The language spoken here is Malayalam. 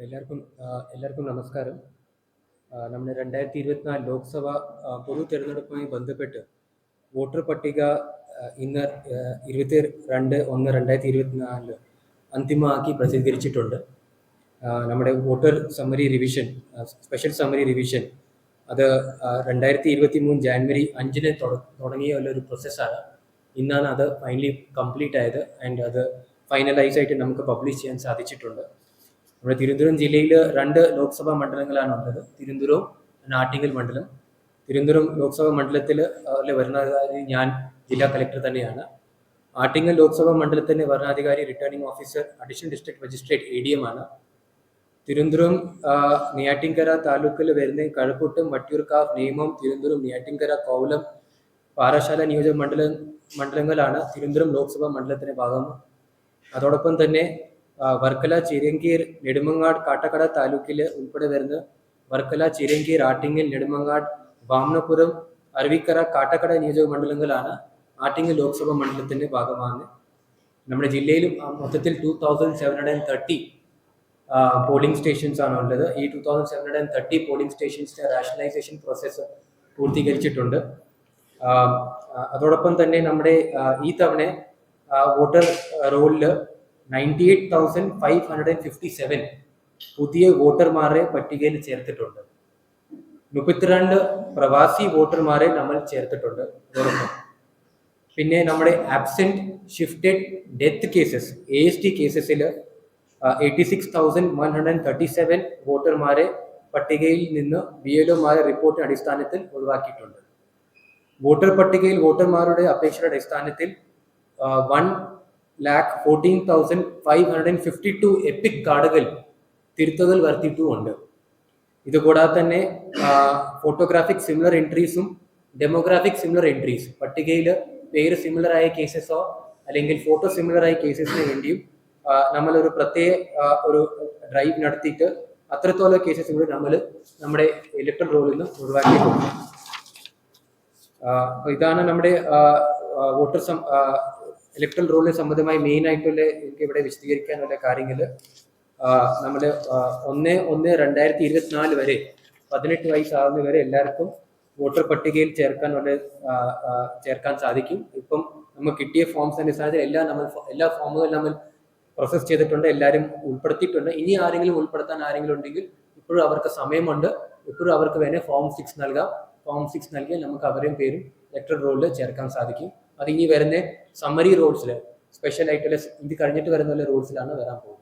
എല്ലാവർക്കും എല്ലാവർക്കും നമസ്കാരം. നമ്മുടെ രണ്ടായിരത്തി ഇരുപത്തിനാല് ലോക്സഭ പൊതു തെരഞ്ഞെടുപ്പുമായി ബന്ധപ്പെട്ട് വോട്ടർ പട്ടിക ഇന്ന് ഇരുപത്തി രണ്ട് ഒന്ന് രണ്ടായിരത്തി ഇരുപത്തിനാലിൽ അന്തിമമാക്കി പ്രസിദ്ധീകരിച്ചിട്ടുണ്ട്. നമ്മുടെ voter summary revision special summary revision അത് രണ്ടായിരത്തി ഇരുപത്തി മൂന്ന് ജാനുവരി അഞ്ചിന് തുട- തുടങ്ങിയ ഒരു പ്രോസസ്സാണ് ഇന്നാണ് അത് ഫൈനലി കംപ്ലീറ്റ് ആയത്. ആൻഡ് അത് ഫൈനലൈസ് ആയിട്ട് നമുക്ക് പബ്ലിഷ് ചെയ്യാൻ സാധിച്ചിട്ടുണ്ട്. നമ്മുടെ തിരുവനന്തപുരം ജില്ലയിൽ രണ്ട് ലോക്സഭാ മണ്ഡലങ്ങളാണ് ഉള്ളത്. തിരുവനന്തപുരവും നാട്ടിങ്ങൽ മണ്ഡലം. തിരുവനന്തപുരം ലോക്സഭാ മണ്ഡലത്തിൽ വരണാധികാരി ഞാൻ ജില്ലാ കളക്ടർ തന്നെയാണ്. ആട്ടിങ്ങൽ ലോക്സഭാ മണ്ഡലത്തിന്റെ വരണാധികാരി returning officer additional district magistrate A D M ആണ്. തിരുവനന്തപുരം നെയ്യാറ്റിൻകര താലൂക്കിൽ വരുന്ന കഴക്കൂട്ടം വട്ടിയൂർക്കാവ് നിയമം തിരുവനന്തപുരം നെയ്യാറ്റിൻകര കോവലം പാറശാല നിയോജക മണ്ഡലം മണ്ഡലങ്ങളാണ് തിരുവനന്തപുരം ലോക്സഭാ മണ്ഡലത്തിന്റെ ഭാഗം. അതോടൊപ്പം തന്നെ വർക്കല ചിരങ്കീർ നെടുമങ്ങാട് കാട്ടക്കട താലൂക്കിൽ ഉൾപ്പെടെ വരുന്ന വർക്കല ചിരങ്കീർ ആറ്റിങ്ങൽ നെടുമങ്ങാട് വാമനപുരം അരുവിക്കര കാട്ടക്കട നിയോജക മണ്ഡലങ്ങളാണ് ആറ്റിങ്ങൽ ലോക്സഭാ മണ്ഡലത്തിന്റെ ഭാഗമാണ് നമ്മുടെ ജില്ലയിലും മൊത്തത്തിൽ two thousand seven hundred and thirty polling stations ആണ് ഉള്ളത്. ഈ two thousand seven hundred and thirty polling സ്റ്റേഷൻസിന്റെ rationalisation process പൂർത്തീകരിച്ചിട്ടുണ്ട്. അതോടൊപ്പം തന്നെ നമ്മുടെ ഈ തവണ വോട്ടർ റോളിൽ ninety eight thousand five hundred fifty seven പുതിയ വോട്ടർമാരെ പട്ടികയിൽ ചേർത്തിട്ടുണ്ട്. മുപ്പത്തിരണ്ട് പ്രവാസി വോട്ടർമാരെ നമ്മൾ ചേർത്തിട്ടുണ്ട്. പിന്നെ നമ്മുടെ absent shifted death cases A S T കേസസിൽ eighty six thousand one hundred and thirty seven വോട്ടർമാരെ പട്ടികയിൽ നിന്ന് ബി എൽ ഒമാരെ റിപ്പോർട്ടിന്റെ അടിസ്ഥാനത്തിൽ ഒഴിവാക്കിയിട്ടുണ്ട്. വോട്ടർ പട്ടികയിൽ വോട്ടർമാരുടെ അപേക്ഷയുടെ അടിസ്ഥാനത്തിൽ one lakh fourteen thousand five hundred and fifty two EPIC കാർഡുകൾ തിരുത്തുകൾ വരുത്തിയിട്ടുമുണ്ട്. ഇതുകൂടാതെ തന്നെ ഫോട്ടോഗ്രാഫിക് സിമിലർ എൻട്രീസും ഡെമോഗ്രാഫിക് സിമിലർ എൻട്രീസ് പട്ടികയിൽ പേര് സിമിലർ ആയ കേസസോ അല്ലെങ്കിൽ ഫോട്ടോ സിമിലർ ആയ കേസസിന് വേണ്ടിയും നമ്മളൊരു പ്രത്യേക ഒരു ഡ്രൈവ് നടത്തിയിട്ട് അത്രത്തോളം കേസസ് കൂടി നമ്മൾ നമ്മുടെ ഇലക്ട്രൽ റോളിൽ നിന്ന് ഒഴിവാക്കിയിട്ടുണ്ട്. ഇതാണ് നമ്മുടെ വോട്ടർ ഇലക്ട്രൽ റോളിന് സംബന്ധമായി മെയിൻ ആയിട്ടുള്ള ഇവിടെ വിശദീകരിക്കാനുള്ള കാര്യങ്ങൾ നമ്മൾ ഒന്ന് ഒന്ന് രണ്ടായിരത്തി ഇരുപത്തിനാല് വരെ പതിനെട്ട് വയസ്സാകുന്ന വരെ എല്ലാവർക്കും വോട്ടർ പട്ടികയിൽ ചേർക്കാനുള്ള ആ, ആ, ചേർക്കാൻ സാധിക്കും. ഇപ്പം നമ്മൾ കിട്ടിയ ഫോംസ് അടിസ്ഥാനത്തിൽ എല്ലാ നമ്മൾ എല്ലാ ഫോമുകളും നമ്മൾ പ്രോസസ് ചെയ്തിട്ടുണ്ട് എല്ലാവരും ഉൾപ്പെടുത്തിയിട്ടുണ്ട്. ഇനി ആരെങ്കിലും ഉൾപ്പെടുത്താൻ ആരെങ്കിലും ഉണ്ടെങ്കിൽ ഇപ്പോഴും അവർക്ക് സമയമുണ്ട്. ഇപ്പോഴും അവർക്ക് വേണേൽ ഫോം സിക്സ് നൽകാം. ഫോം സിക്സ് നൽകിയാൽ നമുക്ക് അവരെയും പേരും ഇലക്ട്രൽ റോളിൽ ചേർക്കാൻ സാധിക്കും. അത് ഇനി വരുന്ന സമ്മറി റോഡ്സിൽ സ്പെഷ്യൽ ആയിട്ടുള്ള ഇത് കഴിഞ്ഞിട്ട് വരുന്ന റോഡ്സിലാണ് വരാൻ പോകുന്നത്.